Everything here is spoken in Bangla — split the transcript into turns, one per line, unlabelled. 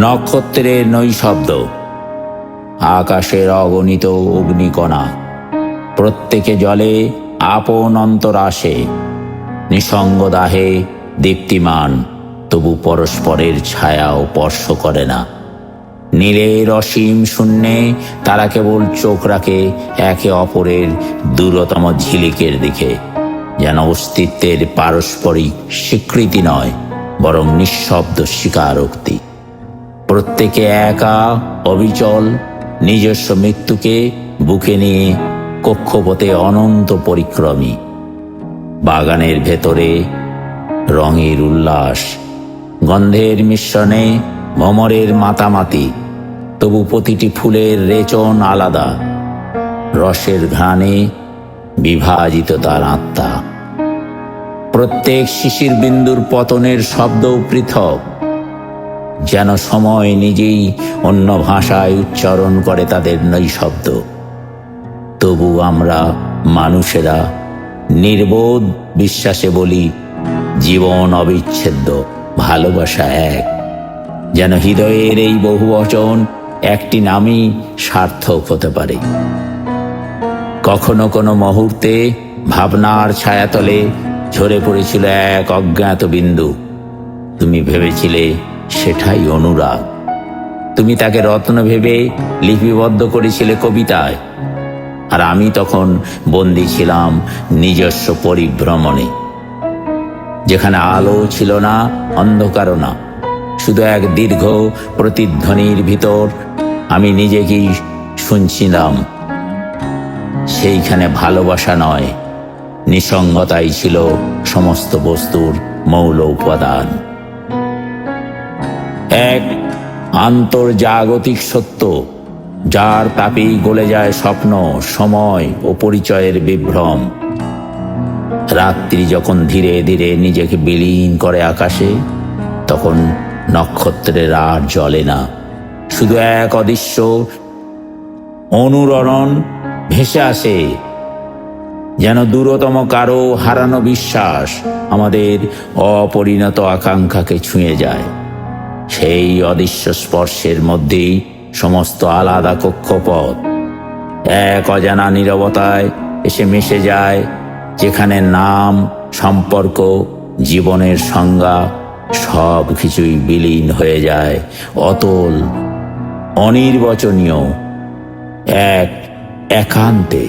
নক্ষত্রের নৈশব্দ। আকাশের অগণিত অগ্নিকণা। প্রত্যেকে জলে আপন অন্তর আসে নিসঙ্গ দাহে দীপ্তিমান, তবু পরস্পরের ছায়াও স্পর্শ করে না। নীলের অসীম শূন্যে তারা কেবল চোখ রাখে একে অপরের দূরতম ঝিলিকের দিকে, যেন অস্তিত্বের পারস্পরিক স্বীকৃতি নয়, বরং নিঃশব্দ স্বীকারোক্তি। প্রত্যেকে একা, অবিচল, নিজস্ব মৃত্যুকে বুকে নিয়ে কক্ষপথে অনন্ত পরিক্রমী। বাগানের ভেতরে রঙের উল্লাস, গন্ধের মিশ্রণে ভমরের মাতামাতি, তবু প্রতিটি ফুলের রেচন আলাদা। রসের ঘ্রাণে বিভাজিত তার আত্মা। প্রত্যেক শিশির বিন্দুর পতনের শব্দও পৃথক। যেন সময় নিজেই অন্য ভাষায় উচ্চারণ করে তাদের নৈশব্দ। তবু আমরা মানুষেরা নির্বোধ বিশ্বাসে বলি, জীবন অবিচ্ছেদ্য, ভালোবাসা এক। যেন হৃদয়ের এই বহু বচন একটি নামই সার্থক হতে পারে। কখনো কোনো মুহূর্তে ভাবনার ছায়াতলে ঝরে পড়েছিল এক অজ্ঞাত বিন্দু। তুমি ভেবেছিলে সেটাই অনুরাগ। তুমি তাকে রত্ন ভেবে লিপিবদ্ধ করেছিলে কবিতায়। আর আমি তখন বন্দী ছিলাম নিজস্ব পরিভ্রমণে। যেখানে আলো ছিল না অন্ধকারও না। শুধু এক দীর্ঘ প্রতিধ্বনির ভিতর আমি নিজেকেই শুনছিলাম। সেইখানে ভালোবাসা নয়, নিসঙ্গতাই ছিল সমস্ত বস্তুর মৌল উপাদান। এক আন্তর্জাগতিক সত্য, যার তাপেই গলে যায় স্বপ্ন, সময় ও পরিচয়ের বিভ্রম। রাত্রি যখন ধীরে ধীরে নিজেকে বিলীন করে আকাশে, তখন নক্ষত্রের আর জ্বলে না। শুধু এক অদৃশ্য অনুরণন ভেসে আসে, যেন দূরতম কারও হারানো বিশ্বাস আমাদের অপরিণত আকাঙ্ক্ষাকে ছুঁয়ে যায়। সেই অদৃশ্য স্পর্শের মধ্যেই সমস্ত আলাদা কক্ষপথ। এক অজানা নীরবতায় এসে মিশে যায়, যেখানে নাম, সম্পর্ক, জীবনের সংজ্ঞা সব কিছুই বিলীন হয়ে যায়, অতল, অনির্বচনীয়, এক একান্তে।